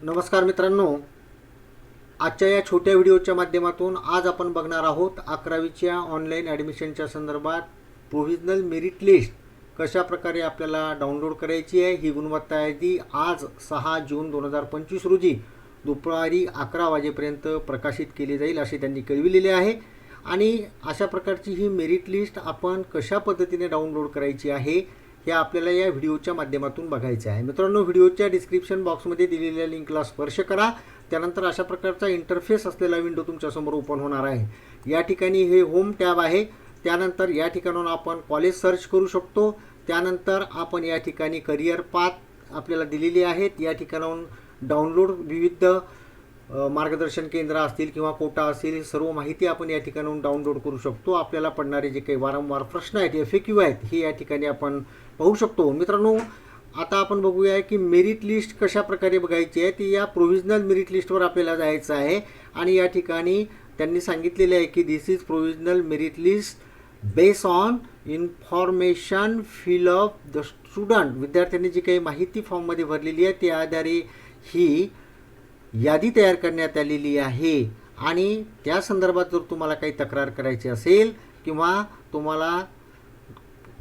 नमस्कार मित्रांनो. आजच्या या छोट्या व्हिडिओच्या माध्यमातून आज आपण बघणार आहोत अकरावीच्या ऑनलाईन ॲडमिशनच्या संदर्भात प्रोव्हिजनल मेरिट लिस्ट कशा प्रकारे आपल्याला डाउनलोड करायची आहे ही गुणवत्ता यादी आज सहा जून दोन हजार पंचवीस रोजी दुपारी अकरा वाजेपर्यंत प्रकाशित केली जाईल असे त्यांनी कळविलेले आहे. आणि अशा प्रकारची ही मेरिट लिस्ट आपण कशा पद्धतीने डाउनलोड करायची आहे हे आपल्याला या व्हिडिओच्या माध्यमातून बघायचं आहे. मित्रांनो व्हिडिओच्या डिस्क्रिप्शन बॉक्समध्ये दिलेल्या लिंकला स्पर्श करा. त्यानंतर अशा प्रकारचा इंटरफेस असलेला विंडो तुमच्यासमोर ओपन होणार आहे. या ठिकाणी हे होम टॅब आहे. त्यानंतर या ठिकाणाहून आपण कॉलेज सर्च करू शकतो. त्यानंतर आपण या ठिकाणी करिअर पाथ आपल्याला दिलेली आहेत. या ठिकाणाहून डाउनलोड विविध मार्गदर्शन केंद्र असतील किंवा कोटा असतील सर्व माहिती आपण या ठिकाणाहून डाउनलोड करू शकतो. आपल्याला पडणारे जे काही वारंवार प्रश्न आहेत एफ क्यू आहेत हे या ठिकाणी आपण पाहू शकतो. मित्रांनो आता आपण बघूया की मेरिट लिस्ट कशा प्रकारे बघायची आहे ती या प्रोव्हिजनल मेरिट लिस्टवर आपल्याला जायचं आहे. आणि या ठिकाणी त्यांनी सांगितलेले आहे की this is provisional merit list base on information fill of the student विद्यार्थ्यांनी जी काही माहिती फॉर्ममध्ये भरलेली आहे त्या आधारे ही यादी तयार करण्यात आलेली आहे. आणि त्या संदर्भात जर तुम्हाला काही तक्रार करायची असेल किंवा तुम्हाला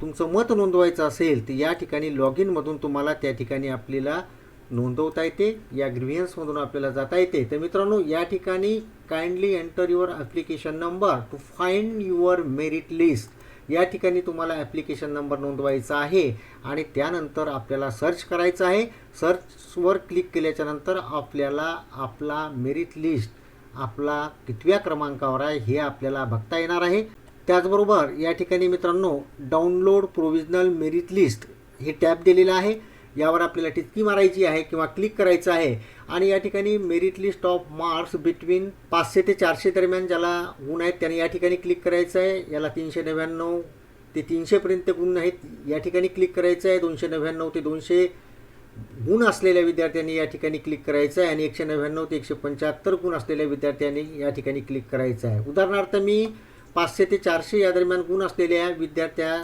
तुमचं मत नोंदवायचं असेल तर या ठिकाणी लॉग इनमधून तुम्हाला त्या ठिकाणी आपल्याला नोंदवता येते. या ग्रीव्हियन्समधून आपल्याला जाता येते. तर मित्रांनो या ठिकाणी kindly enter your application number to find your merit list या ठिकाणी तुम्हाला ॲप्लिकेशन नंबर नोंदवायचा आहे आणि त्यानंतर आपल्याला सर्च करायचं आहे. सर्चवर क्लिक केल्याच्यानंतर आपल्याला आपला मेरिट लिस्ट आपला कितव्या क्रमांकावर आहे हे आपल्याला बघता येणार आहे. त्याचबरोबर या ठिकाणी मित्रांनो डाउनलोड प्रोविजनल मेरिट लिस्ट हे टॅब दिलेलं आहे. यावर आपल्याला टिचकी मारायची आहे किंवा क्लिक करायचं आहे. आणि या ठिकाणी merit list of marks between पाचशे ते चारशे दरम्यान ज्याला गुण आहेत त्याने या ठिकाणी क्लिक करायचं आहे. याला तीनशे नव्याण्णव ते तीनशेपर्यंत गुण आहेत या ठिकाणी क्लिक करायचं आहे. दोनशे नव्याण्णव ते दोनशे गुण असलेल्या विद्यार्थ्यांनी या ठिकाणी क्लिक करायचं आहे. आणि एकशे नव्याण्णव ते एकशे पंच्याहत्तर गुण असलेल्या विद्यार्थ्यांनी या ठिकाणी क्लिक करायचं आहे. उदाहरणार्थ मी पाचशे ते चारशे या दरम्यान गुण असलेल्या विद्यार्थ्या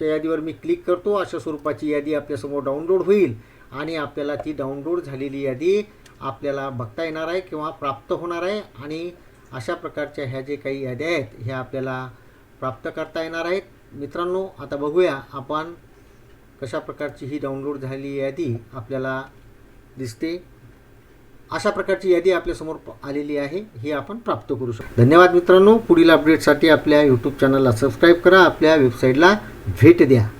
च्या यादीवर मी क्लिक करतो अशा स्वरूपाची यादी आपल्यासमोर डाउनलोड होईल. आणि आपल्याला ती डाउनलोड झालेली यादी आपल्याला बघता येणार आहे किंवा प्राप्त होणार आहे. आणि अशा प्रकारच्या ह्या जे काही याद्या आहेत ह्या आपल्याला प्राप्त करता येणार आहेत. मित्रांनो आता बघूया आपण कशा प्रकारची ही डाउनलोड झालेली यादी आपल्याला दिसते. अशा प्रकारची यादी आपल्यासमोर आलेली आहे ही आपण प्राप्त करू शकतो. धन्यवाद मित्रांनो. पुढील अपडेटसाठी आपल्या यूट्यूब चॅनलला सबस्क्राईब करा. आपल्या वेबसाईटला ભેટ દ્યા